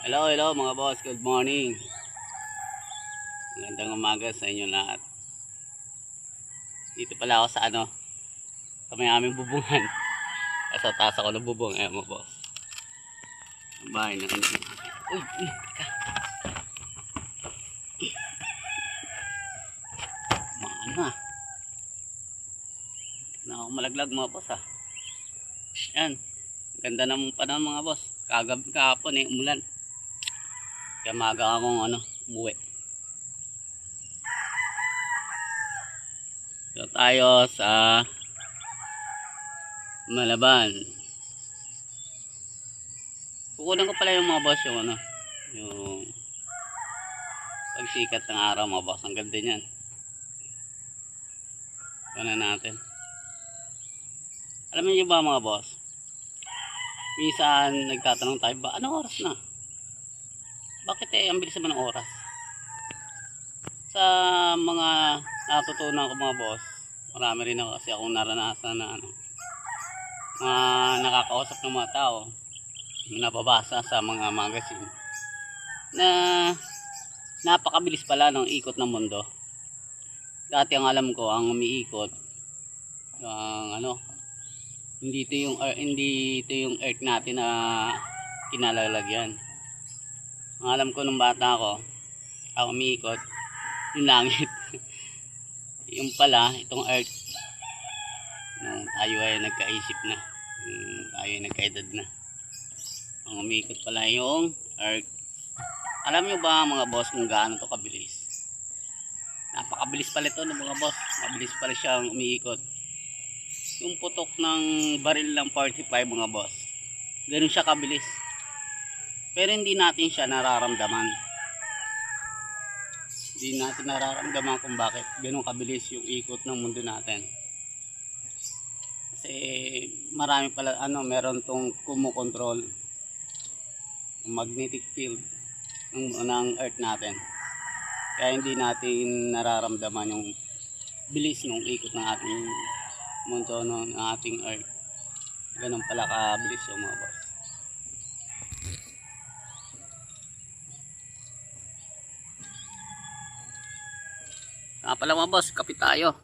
Hello, hello mga boss. Good morning. Magandang umaga sa inyo lahat. Dito pala ako sa ano, sa may aming bubungan. Sa taas ako ng bubong. Ayan mo boss. Ang bahay na ano. Uy, uy, ka. Maano ah. Na ako malaglag mga boss ah. Yan. Ganda ng panahon mga boss. Kagab kahapon eh, umulan. Kaya maaga akong ano, umuwi. So tayo sa Malaban. Kukunin ko pala yung mga boss yung ano, yung pagsikat ng araw mga boss. Ang ganda niyan. Kunin natin. Alam niyo ba mga boss? Minsan nagtatanong tayo ba, anong oras na? Bakit eh, ang bilis naman ng oras? Sa mga natutunan ko mga boss, marami rin ako kasi akong naranasan na ano, mga nakakausap ng mga tao, nababasa sa mga magazine, na napakabilis pala ng ikot ng mundo. Dati ang alam ko, ang umiikot, ang ano, hindi ito yung ear- hindi ito yung earth natin na kinalalagyan. Ang alam ko nung bata ako, ako umiikot, yung langit. yung pala, itong earth, nung tayo ay nagkaisip na, nung tayo ay nagkaedad na. Ang umiikot pala yung earth. Alam nyo ba mga boss kung gaano to kabilis? Napakabilis pala ito ng mga boss. Mabilis pala siyang umiikot yung putok ng baril ng 45 mga boss. Ganun siya kabilis. Pero hindi natin siya nararamdaman. Hindi natin nararamdaman kung bakit ganun kabilis yung ikot ng mundo natin. Kasi marami pala ano, meron tong kumukontrol magnetic field ng, ng earth natin. Kaya hindi natin nararamdaman yung bilis ng ikot ng ating mundo ng ating earth. Ganun pala kabilis yung mga boss. Ah, pala mga boss, kapit tayo.